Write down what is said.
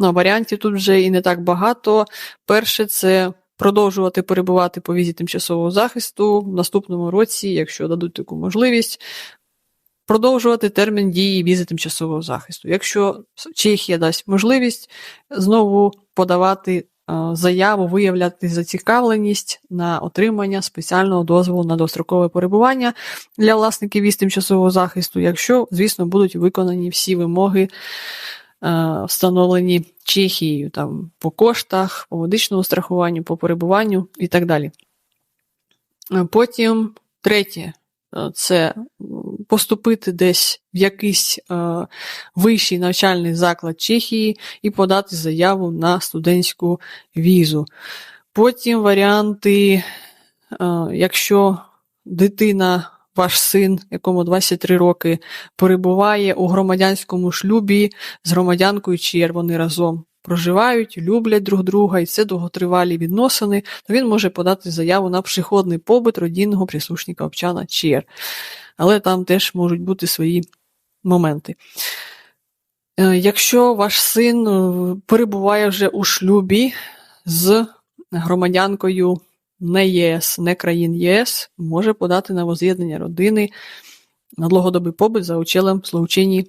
Ну, варіантів тут вже і не так багато. Перше, це продовжувати перебувати по візі тимчасового захисту в наступному році, якщо дадуть таку можливість, продовжувати термін дії візи тимчасового захисту. Якщо Чехія дасть можливість, знову подавати е, заяву, виявляти зацікавленість на отримання спеціального дозволу на дострокове перебування для власників віз тимчасового захисту, якщо, звісно, будуть виконані всі вимоги, встановлені Чехією там, по коштах, по медичному страхуванню, по перебуванню і так далі. Е, Потім третє е, це поступити десь в якийсь е, вищий навчальний заклад Чехії і подати заяву на студентську візу. Потім варіанти, е, якщо дитина, ваш син, якому 23 роки, перебуває у громадянському шлюбі з громадянкою, чи вони разом проживають, люблять друг друга, і це довготривалі відносини, то він може подати заяву на пшеходний побит родинного прислушника обчана ЧР. Але там теж можуть бути свої моменти. Е, Якщо ваш син е, перебуває вже у шлюбі з громадянкою не ЄС, не країн ЄС, може подати на воз'єднання родини на довгодобий побит за учелем Словчині